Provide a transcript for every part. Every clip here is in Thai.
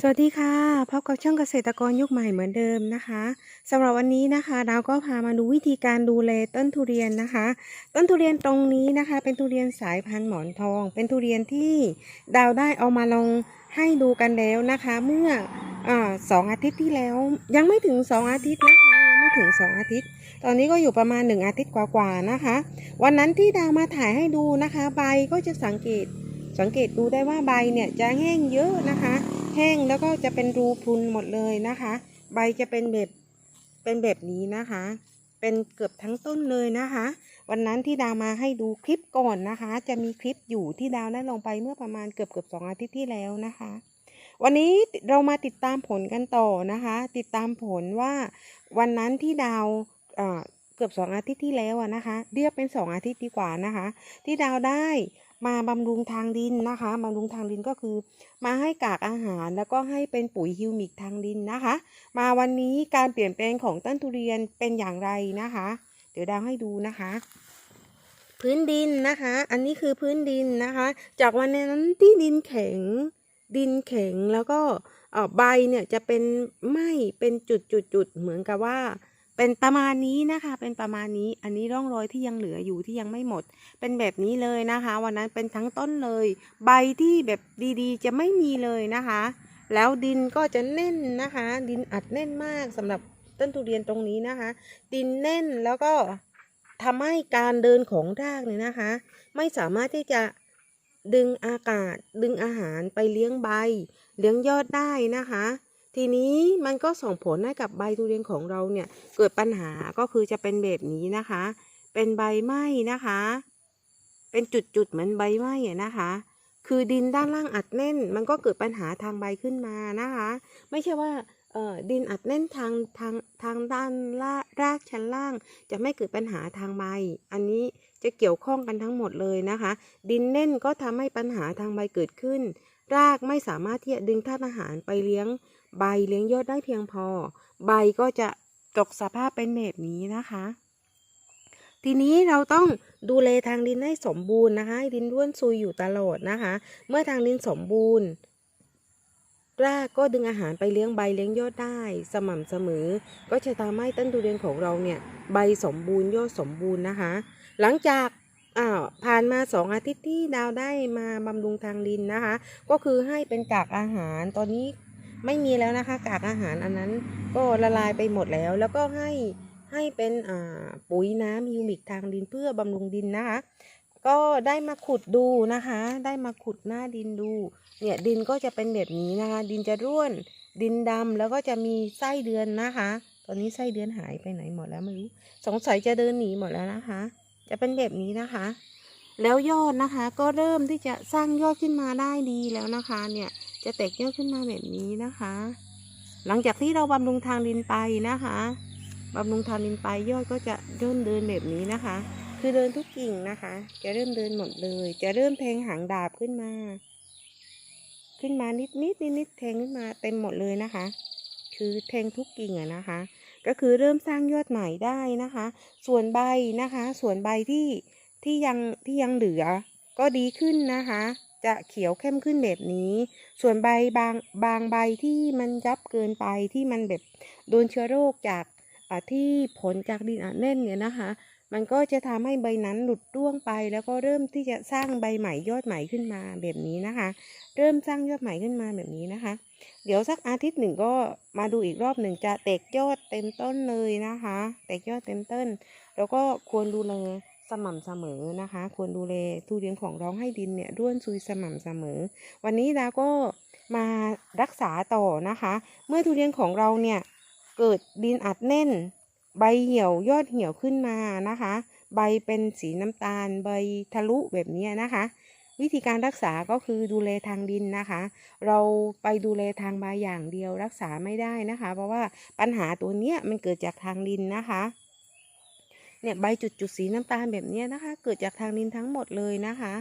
สวัสดีค่ะพบกับช่องเกษตรกรยุคใหม่เหมือนเดิมนะคะสำหรับวันนี้นะคะเราก็พามาดูวิธีการดูแลต้นทุเรียนนะคะ ต้นทุเรียนตรงนี้นะคะ เป็นทุเรียนสายพันธุ์หมอนทอง เป็นทุเรียนที่ดาวได้เอามาลงให้ดูกันแล้วนะคะ เมื่ออสองอาทิตย์ที่แล้ว ยังไม่ถึงสองอาทิตย์นะคะยังไม่ถึงสองอาทิตย์ ตอนนี้ก็อยู่ประมาณหนึ่งอาทิตย์กว่าๆนะคะ วันนั้นที่ดาวมาถ่ายให้ดูนะคะ ใบก็จะสังเกต สังเกตดูได้ว่าใบเนี่ยจะแห้งเยอะนะคะ แห้งแล้วก็จะเป็นรูพรุนหมดเลยนะคะ ใบจะเป็นแบบเป็นแบบนี้นะคะ เป็นเกือบทั้งต้นเลยนะคะ วันนั้นที่ดาวมาให้ดูคลิปก่อนนะคะ จะมีคลิปอยู่ที่ดาวได้ลงไปเมื่อประมาณเกือบเกือบสองอาทิตย์ที่แล้วนะคะ วันนี้เรามาติดตามผลกันต่อนะคะ ติดตามผลว่าวันนั้นที่ดาวเกือบสองอาทิตย์ที่แล้วนะคะ เรียกเป็นสองอาทิตย์ดีกว่านะคะ ที่ดาวได้ มาบำรุงทางดินนะคะบำรุงทางดินก็คือ มาให้กากอาหารแล้วก็ให้เป็นปุ๋ยฮิวมิกทางดินนะคะ มาวันนี้การเปลี่ยนแปลงของต้นทุเรียนเป็นอย่างไรนะคะ เดี๋ยวดาวให้ดูนะคะ พื้นดินนะคะ อันนี้คือพื้นดินนะคะ จากวันนั้นที่ดินแข็งดินแข็งแล้วก็ใบเนี่ยจะเป็นไหมเป็นจุดจุดจุดๆๆเหมือนกับว่า เป็นประมาณนี้นะคะ เป็นประมาณนี้ อันนี้ร่องรอยที่ยังเหลืออยู่ที่ยังไม่หมด เป็นแบบนี้เลยนะคะ วันนั้นเป็นทั้งต้นเลย ใบที่แบบดีๆ จะไม่มีเลยนะคะ แล้วดินก็จะแน่นนะคะ ดินอัดแน่นมากสำหรับต้นทุเรียนตรงนี้นะคะ ดินแน่นแล้วก็ทำให้การเดินของรากเนี่ยนะคะ ไม่สามารถที่จะดึงอากาศ ดึงอาหารไปเลี้ยงใบ เลี้ยงยอดได้นะคะ ทีนี้มันก็ส่งผลให้กับใบทุเรียนของเราเนี่ยเกิดปัญหาก็คือจะเป็นแบบนี้นะคะ เป็นใบไหม้นะคะ เป็นจุดๆเหมือนใบไหม้นะคะ คือดินด้านล่างอัดแน่น มันก็เกิดปัญหาทางใบขึ้นมานะคะ ไม่ใช่ว่าดินอัดแน่นทางทางทางด้านล่ารากชั้นล่าง จะไม่เกิดปัญหาทางใบ อันนี้จะเกี่ยวข้องกันทั้งหมดเลยนะคะ ดินแน่นก็ทำให้ปัญหาทางใบเกิดขึ้น รากไม่สามารถที่จะดึงธาตุอาหารไปเลี้ยง ใบเลี้ยงยอดได้เพียงพอ ใบก็จะตกสภาพเป็นแบบนี้นะคะ ทีนี้เราต้องดูแลทางดินให้สมบูรณ์นะคะดินร่วนซุยอยู่ตลอดนะคะ เมื่อทางดินสมบูรณ์รากก็ดึงอาหารไปเลี้ยงใบเลี้ยงยอดได้ สม่ำเสมอ ก็จะทำให้ต้นทุเรียนของเราเนี่ยใบสมบูรณ์ยอดสมบูรณ์นะคะ หลังจากอ้าวผ่านมาสองอาทิตย์ที่ดาวได้มาบำรุงทางดินนะคะ ก็คือให้เป็นกากอาหารตอนนี้ ไม่มีแล้วนะคะ กากอาหารอันนั้นก็ละลายไปหมดแล้ว แล้วก็ให้ให้เป็นปุ๋ยน้ำฮิวมิกทางดินเพื่อบำรุงดินนะคะ ก็ได้มาขุดดูนะคะ ได้มาขุดหน้าดินดู เนี่ยดินก็จะเป็นแบบนี้นะคะ ดินจะร่วน ดินดำแล้วก็จะมีไส้เดือนนะคะ ตอนนี้ไส้เดือนหายไปไหนหมดแล้วไม่รู้ สงสัยจะเดินหนีหมดแล้วนะคะ จะเป็นแบบนี้นะคะ แล้วยอดนะคะก็เริ่มที่จะสร้างยอดขึ้นมาได้ดีแล้วนะคะ เนี่ย จะแตกยอดขึ้นมาแบบนี้นะคะ หลังจากที่เราบำรุงทางดินไปนะคะบำรุงทางดินไปยอดก็จะเริ่มเดินแบบนี้นะคะ คือเดินทุกกิ่งนะคะ จะเริ่มเดินหมดเลย จะเริ่มแทงหางดาบขึ้นมา ขึ้นมานิดนิดนิดนิดแทงขึ้นมาเต็มหมดเลยนะคะ คือแทงทุกกิ่งอะนะคะ ก็คือเริ่มสร้างยอดใหม่ได้นะคะ ส่วนใบนะคะ ส่วนใบที่ที่ยังที่ยังเหลือก็ดีขึ้นนะคะ จะเขียวเข้มขึ้นแบบนี้ ส่วนใบบางบางใบที่มันยับเกินไปที่มันแบบโดนเชื้อโรคจากที่ผลจากดินอัดแน่นเนี่ยนะคะ มันก็จะทำให้ใบนั้นหลุดร่วงไป แล้วก็เริ่มที่จะสร้างใบใหม่ยอดใหม่ขึ้นมาแบบนี้นะคะ เริ่มสร้างยอดใหม่ขึ้นมาแบบนี้นะคะ เดี๋ยวสักอาทิตย์หนึ่งก็มาดูอีกรอบหนึ่งจะแตกยอดเต็มต้นเลยนะคะ แตกยอดเต็มต้น แล้วก็ควรดูแล สม่ำเสมอนะคะ ควรดูแลทุเรียนของเราให้ดินเนี่ยร่วนซุยสม่ำเสมอ วันนี้ดาก็มารักษาต่อนะคะ เมื่อทุเรียนของเราเนี่ยเกิดดินอัดแน่น ใบเหี่ยวยอดเหี่ยวขึ้นมานะคะ ใบเป็นสีน้ำตาล ใบทะลุแบบนี้นะคะ วิธีการรักษาก็คือดูแลทางดินนะคะ เราไปดูแลทางใบอย่างเดียวรักษาไม่ได้นะคะ เพราะว่าปัญหาตัวเนี้ยมันเกิดจากทางดินนะคะ เนี่ยใบจุดจุดๆสีน้ำตาลแบบนี้นะคะ เกิดจากทางดินทั้งหมดเลยนะคะ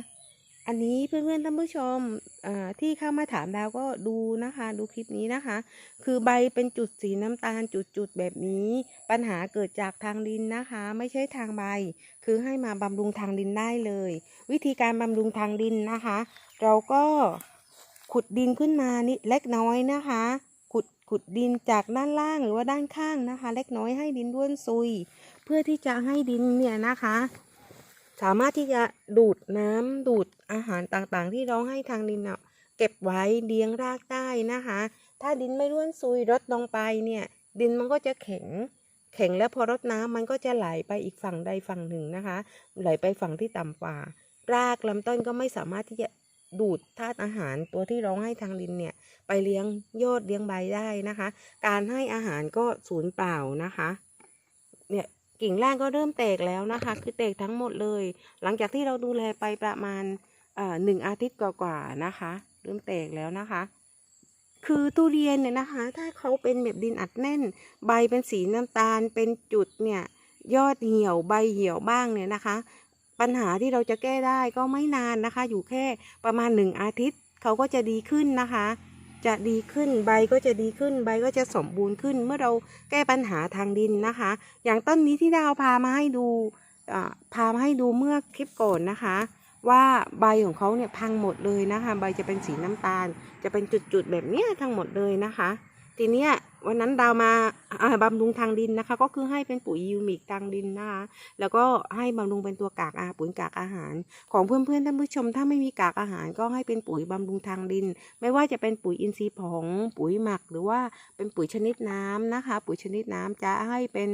อันนี้เพื่อนๆท่านผู้ชมที่เข้ามาถามดาวก็ดูนะคะ ดูคลิปนี้นะคะ คือใบเป็นจุดสีน้ำตาลจุดๆแบบนี้ ปัญหาเกิดจากทางดินนะคะ ไม่ใช่ทางใบ คือให้มาบำรุงทางดินได้เลย วิธีการบำรุงทางดินนะคะ เราก็ขุดดินขึ้นมานิดเล็กน้อยนะคะ ขุดดินจากด้านล่างหรือว่าด้านข้างนะคะ เล็กน้อยให้ดินด้วนซุย เพื่อที่จะให้ดินเนี่ยนะคะ สามารถที่จะดูดน้ำดูดอาหารต่างๆ ที่เราให้ทางดินเนาะเก็บไว้เลี้ยงรากได้นะคะ ถ้าดินไม่ร่วนซุยรดลงไปเนี่ย ดินมันก็จะแข็งแข็งแล้วพอรดน้ำมันก็จะไหลไปอีกฝั่งใดฝั่งหนึ่งนะคะ ไหลไปฝั่งที่ต่ำกว่ารากลำต้นก็ไม่สามารถที่จะดูด ตุอาหารตัวที่เราให้ทางดินเนี่ยไปเลี้ยงยอดเลี้ยงใบได้นะคะ การให้อาหารก็สูญเปล่านะคะเนี่ยกิ่งแรกก็เริ่มแตกแล้วนะคะ คือแตกทั้งหมดเลย หลังจากที่เราดูแลไปประมาณหนึ่งอาทิตย์กว่าๆนะคะ เริ่มแตกแล้วนะคะ คือทุเรียนเนี่ยนะคะ ถ้าเขาเป็นแบบดินอัดแน่น ใบเป็นสีน้ำตาลเป็นจุดเนี่ยยอดเหี่ยวใบเหี่ยวบ้างเนี่ยนะคะ ปัญหาที่เราจะแก้ได้ก็ไม่นานนะคะ อยู่แค่ประมาณหนึ่งอาทิตย์เขาก็จะดีขึ้นนะคะ จะดีขึ้นใบก็จะดีขึ้นใบก็จะสมบูรณ์ขึ้น เมื่อเราแก้ปัญหาทางดินนะคะ อย่างต้นนี้ที่ดาวพามาให้ดูอ่าพามาให้ดูเมื่อคลิปก่อนนะคะ ว่าใบของเขาเนี่ยพังหมดเลยนะคะ ใบจะเป็นสีน้ำตาล จะเป็นจุดๆแบบเนี้ทั้งหมดเลยนะคะ ทีเนี้ยวันนั้นดาวมาบำรุงทางดินนะคะ ก็คือให้เป็นปุ๋ยยูมิกทางดินนะคะแล้วก็ให้บำรุงเป็นตัวกากอาปุ๋ยกากอาหาร ของเพื่อนๆท่านผู้ชม ถ้าไม่มีกากอาหารก็ให้เป็นปุ๋ยบำรุงทางดิน ไม่ว่าจะเป็นปุ๋ยอินทรีย์ผงปุ๋ยหมักหรือว่าเป็นปุ๋ยชนิดน้ำนะคะ ปุ๋ยชนิดน้ำจะให้เป็น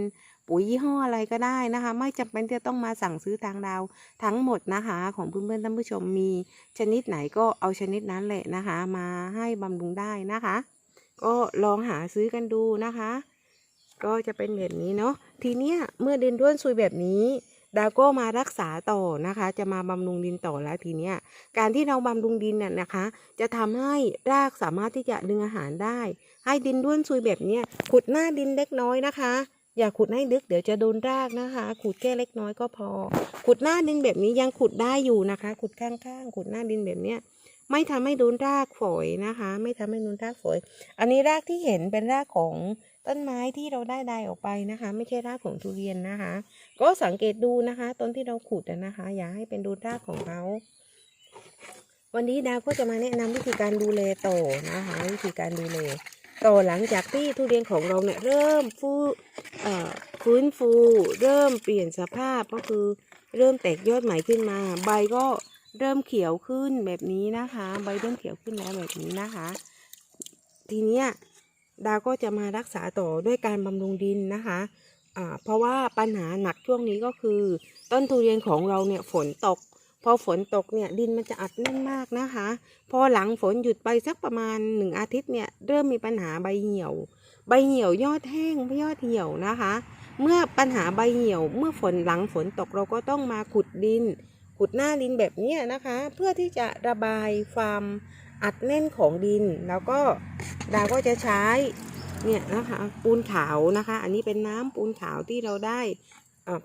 ปุ๋ยยี่ห้ออะไรก็ได้นะคะ ไม่จำเป็นที่จะต้องมาสั่งซื้อทางดาวทั้งหมดนะคะ ของเพื่อนๆท่านผู้ชมมีชนิดไหนก็เอาชนิดนั้นแหละนะคะ มาให้บำรุงได้นะคะ ก็ลองหาซื้อกันดูนะคะ ก็จะเป็นแบบนี้เนาะทีเนี้ยเมื่อดินร่วนซุยแบบนี้ดาวก็มารักษาต่อนะคะ จะมาบำรุงดินต่อแล้วทีเนี้ยการที่เราบำรุงดินน่ะนะคะ จะทำให้รากสามารถที่จะดึงอาหารได้ ให้ดินร่วนซุยแบบเนี้ยขุดหน้าดินเล็กน้อยนะคะ อย่าขุดให้ลึกเดี๋ยวจะโดนรากนะคะ ขุดแค่เล็กน้อยก็พอ ขุดหน้าดินแบบนี้ยังขุดได้อยู่นะคะ ขุดข้างๆ ขุดหน้าดินแบบเนี้ย ไม่ทำให้โดนรากฝอยนะคะ ไม่ทำให้โดนรากฝอย อันนี้รากที่เห็นเป็นรากของต้นไม้ที่เราได้ใดออกไปนะคะ ไม่ใช่รากของทุเรียนนะคะ ก็สังเกตดูนะคะต้นที่เราขุดนะคะ อย่าให้เป็นดูรากของเขาวันนี้ดาวก็จะมาแนะนำวิธีการดูแลต่อนะคะวิธีการดูแลต่อหลังจากที่ทุเรียนของเราเนี่ยเริ่มฟูเอ่อฟื้นฟู เริ่มเปลี่ยนสภาพก็คือเริ่มแตกยอดใหม่ขึ้นมา ใบก็ เริ่มเขียวขึ้นแบบนี้นะคะ ใบเริ่มเขียวขึ้นแล้วแบบนี้นะคะ ทีเนี้ยดาวก็จะมารักษาต่อด้วยการบำรุงดินนะคะเพราะว่าปัญหาหนักช่วงนี้ก็คือ ต้นทุเรียนของเราเนี่ยฝนตก พอฝนตกเนี่ยดินมันจะอัดแน่นมากนะคะ พอหลังฝนหยุดไปสักประมาณหนึ่งอาทิตย์เนี่ยเริ่มมีปัญหาใบเหี่ยว ใบเหี่ยวยอดแห้งยอดเหี่ยวนะคะ เมื่อปัญหาใบเหี่ยว เมื่อฝนหลังฝนตกเราก็ต้องมาขุดดิน ขุดหน้าดินแบบนี้นะคะ เพื่อที่จะระบายความอัดแน่นของดิน แล้วก็ดาวก็จะใช้เนี่ยนะคะปูนขาวนะคะ อันนี้เป็นน้ำปูนขาวที่เราได้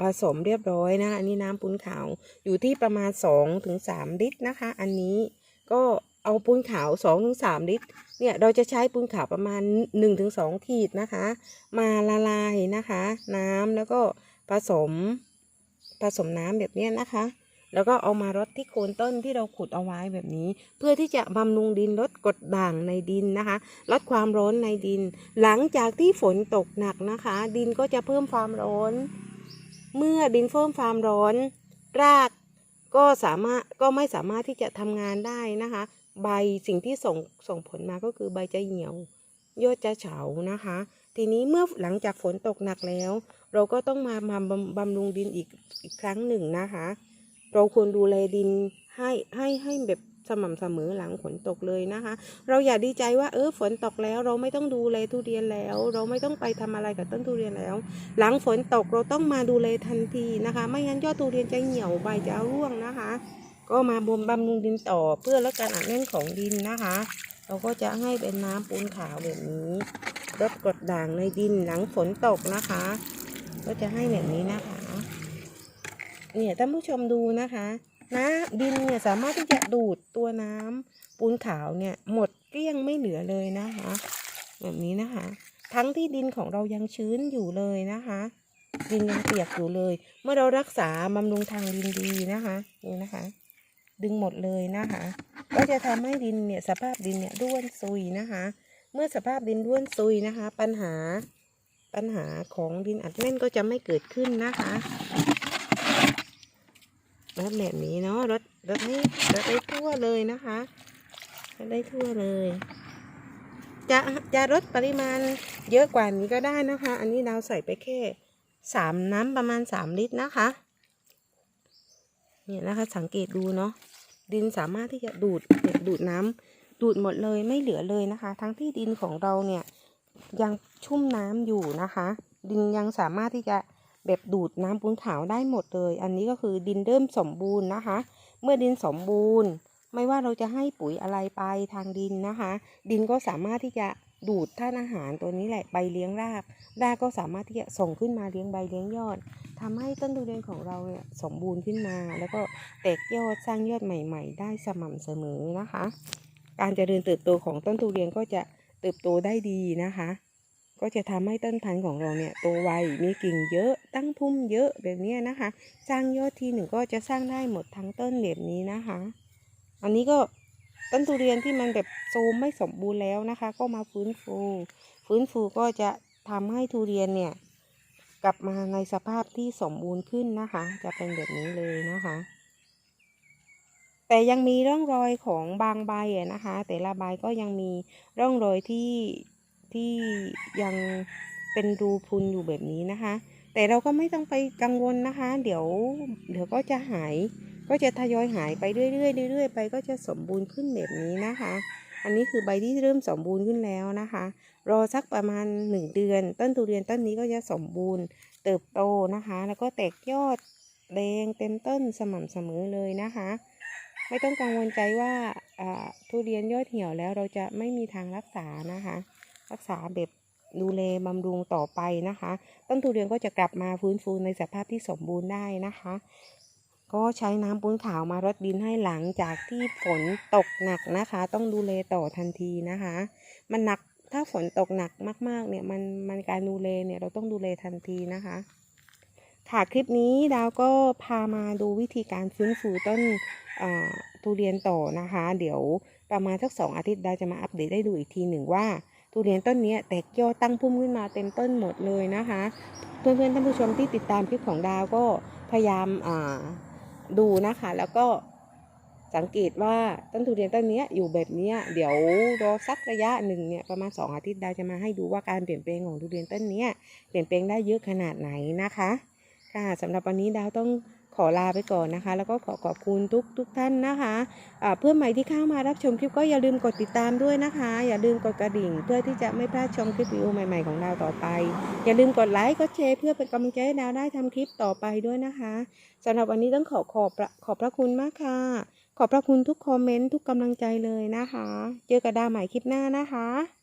ผสมเรียบร้อยนะคะอันนี้น้ำปูนขาวอยู่ที่ประมาณ2-3ถึง3ลิตรนะคะ อันนี้ก็เอาปูนขาว2-3ถึง3ลิตรเนี่ยเราจะใช้ปูนขาวประมาณ 1-2ถึง2ขีดนะคะ มาละลายนะคะ น้ำแล้วก็ผสมผสมน้ำแบบนี้นะคะ แล้วก็เอามารดที่โคนต้นที่เราขุดเอาไว้แบบนี้ เพื่อที่จะบำรุงดินลดกรดด่างในดินนะคะ ลดความร้อนในดิน หลังจากที่ฝนตกหนักนะคะ ดินก็จะเพิ่มความร้อน เมื่อดินเพิ่มความร้อน รากก็สามารถก็ไม่สามารถที่จะทำงานได้นะคะ ใบสิ่งที่ส่งส่งผลมาก็คือใบจะเหี่ยวยอดจะเฉานะคะ ทีนี้เมื่อหลังจากฝนตกหนักแล้ว เราก็ต้องมามาบำบำรุงดินอีกอีกครั้งหนึ่งนะคะ เราควรดูแลดินให้ให้ให้แบบสม่ำเสมอหลังฝนตกเลยนะคะ เราอย่าดีใจว่าเออฝนตกแล้ว เราไม่ต้องดูแลทุเรียนแล้ว เราไม่ต้องไปทำอะไรกับต้นทุเรียนแล้ว หลังฝนตกเราต้องมาดูแลทันทีนะคะ ไม่งั้นยอดทุเรียนจะเหี่ยวใบจะร่วงนะคะ ก็มาบ่มบำรุงดินต่อเพื่อลดการอัดแน่นของดินนะคะ เราก็จะให้เป็นน้ำปูนขาวแบบนี้ลดกรดด่างในดินหลังฝนตกนะคะ ก็จะให้แบบนี้นะคะ เนี่ยท่านผู้ชมดูนะคะนะดินเนี่ยสามารถที่จะดูดตัวน้ำปูนขาวเนี่ยหมดเกลี้ยงไม่เหลือเลยนะคะ แบบนี้นะคะ ทั้งที่ดินของเรายังชื้นอยู่เลยนะคะดินยังเปียกอยู่เลย เมื่อเรารักษาบำรุงทางดินดีนะคะนี่นะคะ ดึงหมดเลยนะคะ ก็จะทำให้ดินเนี่ยสภาพดินเนี่ยร่วนซุยนะคะ เมื่อสภาพดินร่วนซุยนะคะ ปัญหาปัญหาของดินอัดแน่นก็จะไม่เกิดขึ้นนะคะ รถแบบนี้เนาะรถรถให้รถได้ทั่วเลยนะคะรถได้ทั่วเลย จะจะลดปริมาณเยอะกว่านี้ก็ได้นะคะ อันนี้เราใส่ไปแค่สามน้ำประมาณสามลิตรนะคะเนี่ยนะคะสังเกตดูเนาะดินสามารถที่จะดูดเนี่ยดูดน้ำดูดหมดเลยไม่เหลือเลยนะคะ ทั้งที่ดินของเราเนี่ยยังชุ่มน้ำอยู่นะคะ ดินยังสามารถที่จะ แบบดูดน้ำปูนขาวได้หมดเลย อันนี้ก็คือดินเริ่มสมบูรณ์นะคะ เมื่อดินสมบูรณ์ ไม่ว่าเราจะให้ปุ๋ยอะไรไปทางดินนะคะ ดินก็สามารถที่จะดูดธาตุอาหารตัวนี้แหละไปเลี้ยงรากรากก็สามารถที่จะส่งขึ้นมาเลี้ยงใบเลี้ยงยอดทำให้ต้นทุเรียนของเราเนี่ยสมบูรณ์ขึ้นมา แล้วก็แตกยอดสร้างยอดใหม่ ๆ ได้สม่ำเสมอนะคะ การเจริญเติบโตของต้นทุเรียนก็จะเติบโตได้ดีนะคะ ก็จะทำให้ต้นพันธุ์ของเราเนี่ยโตไวมีกิ่งเยอะตั้งพุ่มเยอะแบบนี้นะคะ สร้างยอดทีหนึ่งก็จะสร้างได้หมดทั้งต้นแบบนี้นะคะ อันนี้ก็ต้นทุเรียนที่มันแบบโซมไม่สมบูรณ์แล้วนะคะ ก็มาฟื้นฟู ฟื้นฟูก็จะทำให้ทุเรียนเนี่ยกลับมาในสภาพที่สมบูรณ์ขึ้นนะคะ จะเป็นแบบนี้เลยนะคะ แต่ยังมีร่องรอยของบางใบนะคะ แต่ละใบก็ยังมีร่องรอยที่ ที่ยังเป็นรูพุนอยู่แบบนี้นะคะ แต่เราก็ไม่ต้องไปกังวลนะคะ เดี๋ยวเดี๋ยวก็จะหาย ก็จะทยอยหายไปเรื่อยๆเรื่อยๆไปก็จะสมบูรณ์ขึ้นแบบนี้นะคะ อันนี้คือใบที่เริ่มสมบูรณ์ขึ้นแล้วนะคะ รอสักประมาณ 1 เดือน ต้นทุเรียนต้นนี้ก็จะสมบูรณ์เติบโตนะคะ แล้วก็แตกยอดแดงเต็มต้นสม่ำเสมอเลยนะคะ ไม่ต้องกังวลใจว่าทุเรียนยอดเหี่ยวแล้วเราจะไม่มีทางรักษานะคะ รักษาแบบดูแลบำรุงต่อไปนะคะ ต้นทุเรียนก็จะกลับมาฟื้นฟูในสภาพที่สมบูรณ์ได้นะคะ ก็ใช้น้ำปูนขาวมารดดินให้หลังจากที่ฝนตกหนักนะคะ ต้องดูแลต่อทันทีนะคะ มันหนักถ้าฝนตกหนักมาก ๆ เนี่ยมันมันการดูแลเนี่ยเราต้องดูแลทันทีนะคะค่ะคลิปนี้ดาวก็พามาดูวิธีการฟื้นฟูต้นทุเรียนต่อนะคะ เดี๋ยวประมาณสักสองอาทิตย์ดาวจะมาอัปเดตได้ดูอีกทีหนึ่งว่า ทุเรียนต้นนี้แตกยอดตั้งพุ่มขึ้นมาเต็มต้นหมดเลยนะคะ เพื่อนๆท่านผู้ชมที่ติดตามคลิปของดาวก็พยายามดูนะคะ แล้วก็สังเกตว่าต้นทุเรียนต้นนี้อยู่แบบนี้เดี๋ยวรอสักระยะหนึ่งเนี่ยประมาณสองอาทิตย์ดาวจะมาให้ดูว่าการเปลี่ยนแปลงของทุเรียนต้นนี้เปลี่ยนแปลงได้เยอะขนาดไหนนะคะค่ะสำหรับวันนี้ดาวต้อง ขอลาไปก่อนนะคะ แล้วก็ขอขอบคุณทุกทุกท่านนะคะะเพื่อนใหม่ที่เข้ามารับชมคลิปก็อย่าลืมกดติดตามด้วยนะคะ อย่าลืมกดกระดิ่ง เพื่อที่จะไม่พลาดชมคลิปวิดีโอใหม่ๆของดาต่อไป อย่าลืมกดไลค์กดแชร์เพื่อเป็นกำลังใจให้ดาวได้ทำคลิปต่อไปด้วยนะคะสำหรับวันนี้ต้องขอขอบขอบพระคุณมากค่ะ ขอบพระคุณทุกคอมเมนต์ทุกกำลังใจเลยนะคะ เจอกับดาวใหม่คลิปหน้านะคะ